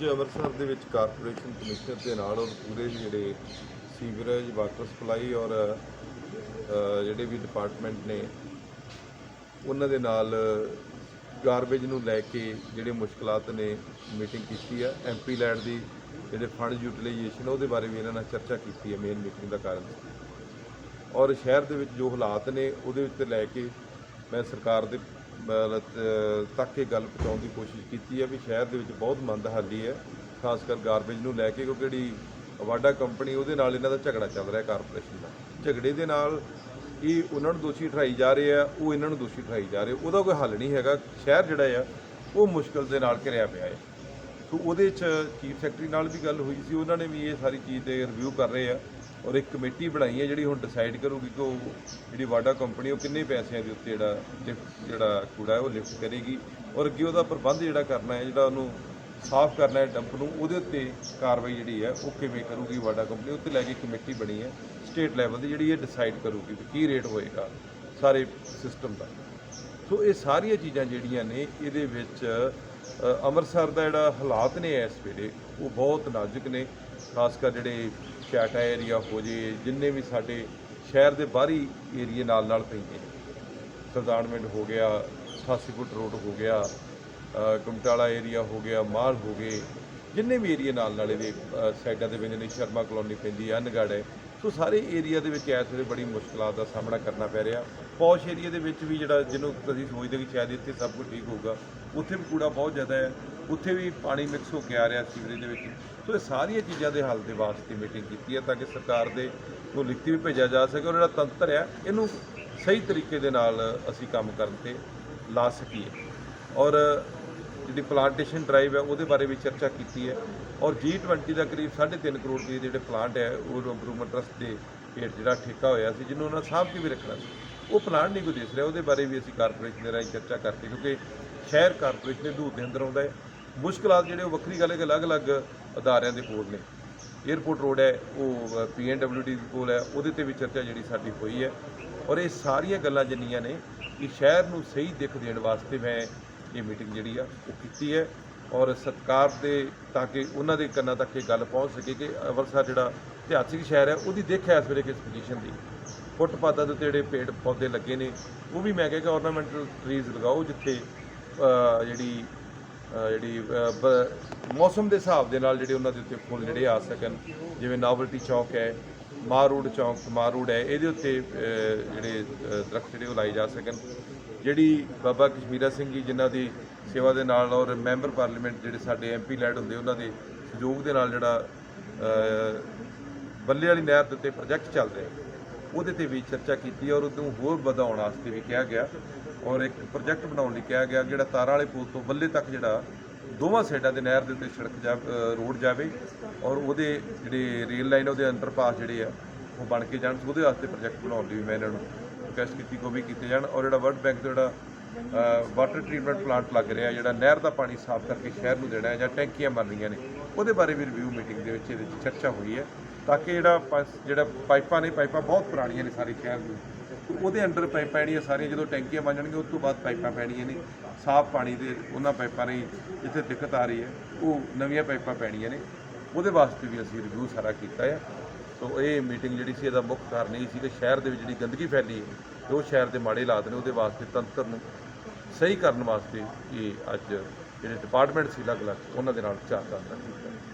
ਅੱਜ ਅੰਮ੍ਰਿਤਸਰ ਦੇ ਵਿੱਚ ਕਾਰਪੋਰੇਸ਼ਨ ਕਮਿਸ਼ਨਰ ਦੇ ਨਾਲ ਔਰ ਪੂਰੇ ਜਿਹੜੇ ਸੀਵਰੇਜ, ਵਾਟਰ ਸਪਲਾਈ ਔਰ ਜਿਹੜੇ ਵੀ ਡਿਪਾਰਟਮੈਂਟ ਨੇ, ਉਹਨਾਂ ਦੇ ਨਾਲ ਗਾਰਬੇਜ ਨੂੰ ਲੈ ਕੇ ਜਿਹੜੇ ਮੁਸ਼ਕਲਾਤ ਨੇ ਮੀਟਿੰਗ ਕੀਤੀ ਆ। ਐਮਪੀ ਲੈਂਡ ਦੀ ਜਿਹੜੇ ਫੰਡ ਯੂਟਿਲਾਈਜੇਸ਼ਨ ਉਹਦੇ ਬਾਰੇ ਵੀ ਇਹਨਾਂ ਨਾਲ ਚਰਚਾ ਕੀਤੀ ਹੈ ਮੇਨ ਮੀਟਿੰਗ ਦਾ ਕਾਰਨ। ਔਰ ਸ਼ਹਿਰ ਦੇ ਵਿੱਚ ਜੋ ਹਾਲਾਤ ਨੇ, ਉਹਦੇ ਵਿੱਚ ਲੈ ਕੇ ਮੈਂ ਸਰਕਾਰ ਦੇ ਤੱਕ ਇਹ ਗੱਲ ਪਹੁੰਚਾਉਣ ਦੀ ਕੋਸ਼ਿਸ਼ ਕੀਤੀ ਹੈ ਵੀ ਸ਼ਹਿਰ ਦੇ ਵਿੱਚ ਬਹੁਤ ਮੰਦਹਾਲੀ ਹੈ, ਖਾਸ ਕਰ ਗਾਰਬੇਜ ਨੂੰ ਲੈ ਕੇ, ਕਿਉਂਕਿ ਜਿਹੜੀ ਅਵਾਡਾ ਕੰਪਨੀ ਉਹਦੇ ਨਾਲ ਇਹਨਾਂ ਦਾ ਝਗੜਾ ਚੱਲ ਰਿਹਾ ਕਾਰਪੋਰੇਸ਼ਨ ਦਾ। ਝਗੜੇ ਦੇ ਨਾਲ ਇਹ ਉਹਨਾਂ ਨੂੰ ਦੋਸ਼ੀ ਠਹਿਰਾਈ ਜਾ ਰਹੇ ਆ, ਉਹ ਇਹਨਾਂ ਨੂੰ ਦੋਸ਼ੀ ਠਹਿਰਾਈ ਜਾ ਰਹੇ ਉਹਦਾ ਕੋਈ ਹੱਲ ਨਹੀਂ ਹੈਗਾ। ਸ਼ਹਿਰ ਜਿਹੜਾ ਆ, ਉਹ ਮੁਸ਼ਕਲ ਦੇ ਨਾਲ ਘਿਰਿਆ ਪਿਆ ਹੈ ਸੋ ਉਹਦੇ 'ਚ ਚੀਫ ਸੈਕਟਰੀ ਨਾਲ ਵੀ ਗੱਲ ਹੋਈ ਸੀ। ਉਹਨਾਂ ਨੇ ਵੀ ਇਹ ਸਾਰੀ ਚੀਜ਼ ਦੇ ਰਿਵਿਊ ਕਰ ਰਹੇ ਆ। ਔਰ ਇੱਕ ਕਮੇਟੀ ਬਣਾਈ ਹੈ ਜਿਹੜੀ ਹੁਣ ਡਿਸਾਈਡ ਕਰੂਗੀ ਕਿ ਉਹ ਜਿਹੜੀ ਵਾਡਾ ਕੰਪਨੀ ਉਹ ਕਿੰਨੇ ਪੈਸਿਆਂ ਦੇ ਉੱਤੇ ਜਿਹੜਾ ਲਿਫਟ, ਜਿਹੜਾ ਕੂੜਾ ਹੈ ਉਹ ਲਿਫਟ ਕਰੇਗੀ ਔਰ ਅੱਗੇ ਉਹਦਾ ਪ੍ਰਬੰਧ ਜਿਹੜਾ ਕਰਨਾ ਹੈ, ਜਿਹੜਾ ਉਹਨੂੰ ਸਾਫ਼ ਕਰਨਾ ਹੈ ਡੰਪ ਨੂੰ, ਉਹਦੇ ਉੱਤੇ ਕਾਰਵਾਈ ਜਿਹੜੀ ਹੈ ਉਹ ਕਿਵੇਂ ਕਰੂਗੀ ਵਾਡਾ ਕੰਪਨੀ ਉੱਤੇ ਲੈ ਕੇ ਕਮੇਟੀ ਬਣੀ ਹੈ ਸਟੇਟ ਲੈਵਲ ਦੀ ਜਿਹੜੀ ਇਹ ਡਿਸਾਈਡ ਕਰੂਗੀ ਕਿ ਕੀ ਰੇਟ ਹੋਏਗਾ ਸਾਰੇ ਸਿਸਟਮ ਦਾ। ਸੋ ਇਹ ਸਾਰੀਆਂ ਚੀਜ਼ਾਂ ਜਿਹੜੀਆਂ ਨੇ, ਇਹਦੇ ਵਿੱਚ ਅੰਮ੍ਰਿਤਸਰ ਦਾ ਜਿਹੜਾ ਹਾਲਾਤ ਨੇ ਇਸ ਵੇਲੇ, ਉਹ ਬਹੁਤ ਨਾਜ਼ੁਕ ਨੇ, ਖਾਸ ਕਰ ਜਿਹੜੇ ਛਾਟਾ ਏਰੀਆ ਹੋ ਜੇ, ਜਿੰਨੇ ਵੀ ਸਾਡੇ ਸ਼ਹਿਰ ਦੇ ਬਾਹਰੀ ਏਰੀਏ ਨਾਲ ਨਾਲ ਪੈਂਦੇ ਨੇ। ਸਰਦਾਨਮਿੰਟ ਹੋ ਗਿਆ 88 ਫੁੱਟ ਰੋਡ ਹੋ ਗਿਆ ਕਮਟਾਲਾ ਏਰੀਆ ਹੋ ਗਿਆ, ਮਾਲ ਹੋ ਗਏ, ਜਿੰਨੇ ਵੀ ਏਰੀਆ ਨਾਲ ਨਾਲ ਇਹਦੇ ਸਾਈਡਾਂ ਦੇ ਵਿੱਚ ਨੇ, ਸ਼ਰਮਾ ਕਲੋਨੀ ਪੈਂਦੀ ਹੈ ਅਨਗੜ ਹੈ। ਸੋ ਸਾਰੇ ਏਰੀਆ ਦੇ ਵਿੱਚ ਇਸ ਵੇਲੇ ਬੜੀ ਮੁਸ਼ਕਲਾਂ ਦਾ ਸਾਹਮਣਾ ਕਰਨਾ ਪੈ ਰਿਹਾ। ਪੌਸ਼ ਏਰੀਆ ਦੇ ਵਿੱਚ ਵੀ ਜਿਹੜਾ ਜਿਹਨੂੰ ਅਸੀਂ ਸੋਚਦੇ ਕਿ ਸ਼ਾਇਦ ਇੱਥੇ ਸਭ ਕੁਝ ਠੀਕ ਹੋਊਗਾ, ਉੱਥੇ ਵੀ ਕੂੜਾ ਬਹੁਤ ਜ਼ਿਆਦਾ ਹੈ। ਉੱਥੇ ਵੀ ਪਾਣੀ ਮਿਕਸ ਹੋ ਕੇ ਆ ਰਿਹਾ ਸੀਵਰੇਜ ਦੇ ਵਿੱਚ। ਸੋ ਇਹ ਸਾਰੀਆਂ ਚੀਜ਼ਾਂ ਦੇ ਹੱਲ ਦੇ ਵਾਸਤੇ ਮੀਟਿੰਗ ਕੀਤੀ ਹੈ ਤਾਂ ਕਿ ਸਰਕਾਰ ਦੇ ਨੂੰ ਲਿਖਤੀ ਵੀ ਭੇਜਿਆ ਜਾ ਸਕੇ ਔਰ ਜਿਹੜਾ ਤੰਤਰ ਹੈ, ਇਹਨੂੰ ਸਹੀ ਤਰੀਕੇ ਦੇ ਨਾਲ ਅਸੀਂ ਕੰਮ ਕਰਨ ਤੇ ਲਾ ਸਕੀਏ। ਔਰ ਜਿਹੜੀ ਪਲਾਂਟੇਸ਼ਨ ਡਰਾਈਵ ਹੈ, ਉਹਦੇ ਬਾਰੇ ਵੀ ਚਰਚਾ ਕੀਤੀ ਹੈ। ਔਰ G20 ਦਾ ਕਰੀਬ 3.5 ਕਰੋੜ ਦੇ ਜਿਹੜੇ ਪਲਾਂਟ ਹੈ, ਉਹ ਇੰਪਰੂਵਮੈਂਟ ਟਰਸਟ ਦੇ ਹੇਠ ਜਿਹੜਾ ਠੇਕਾ ਹੋਇਆ ਸੀ, ਜਿਹਨੂੰ ਉਹਨਾਂ ਸਾਂਭ ਕੇ ਵੀ ਰੱਖਣਾ ਸੀ। ਉਹ ਪਲਾਂਟ ਨਹੀਂ ਕੋਈ ਦਿਸ ਰਿਹਾ, ਉਹਦੇ ਬਾਰੇ ਵੀ ਅਸੀਂ ਕਾਰਪੋਰੇਸ਼ਨ ਦੇ ਰਾਹੀਂ ਚਰਚਾ ਕਰਕੇ, ਕਿਉਂਕਿ ਸ਼ਹਿਰ ਕਾਰਪੋਰੇਸ਼ਨ ਦੇ ਦੂਰ ਦੇ ਅੰਦਰ ਆਉਂਦਾ ਹੈ। ਮੁਸ਼ਕਲਾਂ ਜਿਹੜੇ ਉਹ ਵੱਖਰੀ ਗੱਲ ਹੈ ਕਿ ਅਲੱਗ-ਅਲੱਗ ਅਦਾਰਿਆਂ ਦੇ ਕੋਲ ਨੇ। 에ਅਰਪੋਰਟ ਰੋਡ ਹੈ, ਉਹ ਪੀਐਨਡਬਲਯੂਡੀ ਦੇ ਕੋਲ ਹੈ, ਉਹਦੇ ਤੇ ਵੀ ਚਰਚਾ ਜਿਹੜੀ ਸਾਡੀ ਹੋਈ ਹੈ। ਔਰ ਇਹ ਸਾਰੀਆਂ ਗੱਲਾਂ ਜਿੰਨੀਆਂ ਨੇ, ਇਹ ਸ਼ਹਿਰ ਨੂੰ ਸਹੀ ਦਿੱਖ ਦੇਣ ਵਾਸਤੇ ਮੈਂ ਇਹ ਮੀਟਿੰਗ ਜਿਹੜੀ ਆ, ਉਹ ਕੀਤੀ ਹੈ। ਔਰ ਸਤਕਾਰ ਦੇ, ਤਾਂ ਕਿ ਉਹਨਾਂ ਦੇ ਕੰਨਾਂ ਤੱਕ ਇਹ ਗੱਲ ਪਹੁੰਚ ਸਕੇ ਕਿ ਅੰਮ੍ਰਿਤਸਰ ਜਿਹੜਾ ਇਤਿਹਾਸਿਕ ਸ਼ਹਿਰ ਹੈ, ਉਹਦੀ ਦਿੱਖ ਹੈ ਇਸ ਵੇਲੇ ਕਿਸ ਪੋਜੀਸ਼ਨ ਦੀ। ਫੁੱਟਪਾਥਾਂ ਦੇ ਉੱਤੇ ਜਿਹੜੇ ਪੇੜ ਪੌਦੇ ਲੱਗੇ ਨੇ, ਉਹ ਵੀ ਮੈਂ ਕਿਹਾ ਕਿ ornamental ਟਰੀਜ਼ ਲਗਾਓ, ਜਿੱਥੇ ਜਿਹੜੀ ਜਿਹੜੀ ਮੌਸਮ ਦੇ ਹਿਸਾਬ ਦੇ ਨਾਲ ਜਿਹੜੇ ਉਹਨਾਂ ਦੇ ਉੱਤੇ ਫੁੱਲ ਜਿਹੜੇ ਆ ਸਕਣ ਜਿਵੇਂ ਨਾਵਲਟੀ ਚੌਕ ਹੈ ਮਾਰੂਡ ਚੌਕ ਮਾਰੂਡ ਹੈ ਇਹਦੇ ਉੱਤੇ ਜਿਹੜੇ ਅਹ, ਦਰਖਤ ਜਿਹੜੇ ਉਹ ਲਾਏ ਜਾ ਸਕਣ। ਜਿਹੜੀ ਬਾਬਾ ਕਸ਼ਮੀਰਾ ਸਿੰਘ ਜੀ ਜਿਨ੍ਹਾਂ ਦੀ ਸੇਵਾ ਦੇ ਨਾਲ ਔਰ ਮੈਂਬਰ ਪਾਰਲੀਮੈਂਟ ਜਿਹੜੇ ਸਾਡੇ ਐਮਪੀ ਲੈਡ ਹੁੰਦੇ ਉਹਨਾਂ ਦੇ ਸਹਿਯੋਗ ਦੇ ਨਾਲ ਜਿਹੜਾ ਬੱਲੇ ਵਾਲੀ ਨਹਿਰ ਦੇ ਉੱਤੇ ਪ੍ਰੋਜੈਕਟ ਚੱਲ ਰਿਹਾ। ਉਹਦੇ ਤੇ ਵੀ ਚਰਚਾ ਕੀਤੀ ਔਰ ਉਹਨੂੰ ਹੋਰ ਵਧਾਉਣ ਵਾਸਤੇ ਵੀ ਕਿਹਾ ਗਿਆ ਔਰ ਇੱਕ ਪ੍ਰੋਜੈਕਟ ਬਣਾਉਣ ਲਈ ਕਿਹਾ ਗਿਆ ਜਿਹੜਾ ਤਾਰਾਂ ਵਾਲੇ ਪੁਲ ਤੋਂ ਬੱਲੇ ਤੱਕ ਜਿਹੜਾ ਦੋਵਾਂ ਸਾਈਡਾਂ ਦੇ ਨਹਿਰ ਦੇ ਉੱਤੇ ਸੜਕ ਜਾ ਰੋਡ ਜਾਵੇ ਔਰ ਉਹਦੇ ਜਿਹੜੇ ਰੇਲ ਲਾਈਨ ਉਹਦੇ ਅੰਡਰਪਾਸ ਜਿਹੜੇ ਆ, ਉਹ ਬਣ ਕੇ ਜਾਣ, ਉਹਦੇ ਵਾਸਤੇ ਪ੍ਰੋਜੈਕਟ ਬਣਾਉਣ ਲਈ ਵੀ ਮੈਂ ਇਹਨਾਂ ਨੂੰ ਰਿਕਵੈਸਟ ਕੀਤੀ ਕੋ ਵੀ ਕੀਤੇ ਜਾਣ ਔਰ ਜਿਹੜਾ ਵਰਲਡ ਬੈਂਕ ਦਾ ਜਿਹੜਾ ਵਾਟਰ ਟ੍ਰੀਟਮੈਂਟ ਪਲਾਂਟ ਲੱਗ ਰਿਹਾ, ਜਿਹੜਾ ਨਹਿਰ ਦਾ ਪਾਣੀ ਸਾਫ਼ ਕਰਕੇ ਸ਼ਹਿਰ ਨੂੰ ਦੇਣਾ ਹੈ ਜਾਂ ਟੈਂਕੀਆਂ ਬਣ ਰਹੀਆਂ ਨੇ, ਉਹਦੇ ਬਾਰੇ ਵੀ ਰਿਵਿਊ ਮੀਟਿੰਗ ਦੇ ਵਿੱਚ ਇਹਦੇ ਵਿੱਚ ਚਰਚਾ ਹੋਈ ਹੈ। ਤਾਂ ਕਿ ਜਿਹੜਾ ਪਸ- ਜਿਹੜਾ ਪਾਈਪਾਂ ਨੇ, ਪਾਈਪਾਂ ਬਹੁਤ ਪੁਰਾਣੀਆਂ ਨੇ ਸਾਰੇ ਸ਼ਹਿਰ ਦੀਆਂ ਤੇ ਉਹਦੇ ਅੰਡਰ ਪਾਈਪਾਂ ਜਿਹੜੀਆਂ ਸਾਰੀਆਂ, ਜਦੋਂ ਟੈਂਕੀਆਂ ਬਣ ਜਾਣਗੀਆਂ, ਉਸ ਤੋਂ ਬਾਅਦ ਪਾਈਪਾਂ ਪੈਣੀਆਂ ਨੇ। ਸਾਫ਼ ਪਾਣੀ ਦੇ ਉਹਨਾਂ ਪਾਈਪਾਂ ਰਾਹੀਂ ਜਿੱਥੇ ਦਿੱਕਤ ਆ ਰਹੀ ਹੈ, ਉਹ ਨਵੀਆਂ ਪਾਈਪਾਂ ਪੈਣੀਆਂ ਨੇ। ਉਹਦੇ ਵਾਸਤੇ ਵੀ ਅਸੀਂ ਰਿਵਿਊ ਸਾਰਾ ਕੀਤਾ ਹੈ ਸੋ ਇਹ ਮੀਟਿੰਗ ਜਿਹੜੀ ਸੀ, ਇਹਦਾ ਮੁੱਖ ਕਾਰਨ ਇਹ ਸੀ ਕਿ ਸ਼ਹਿਰ ਦੇ ਵਿੱਚ ਜਿਹੜੀ ਗੰਦਗੀ ਫੈਲੀ ਹੈ, ਤੇ ਉਹ ਸ਼ਹਿਰ ਦੇ ਮਾੜੇ ਹਾਲਾਤ ਨੇ, ਉਹਦੇ ਵਾਸਤੇ ਤੰਤਰ ਨੂੰ ਸਹੀ ਕਰਨ ਵਾਸਤੇ ਇਹ ਅੱਜ ਜਿਹੜੇ ਡਿਪਾਰਟਮੈਂਟ ਸੀ, ਅਲੱਗ-ਅਲੱਗ, ਉਹਨਾਂ ਦੇ ਨਾਲ ਵਿਚਾਰ ਕਰਨਾ ਕੀਤਾ।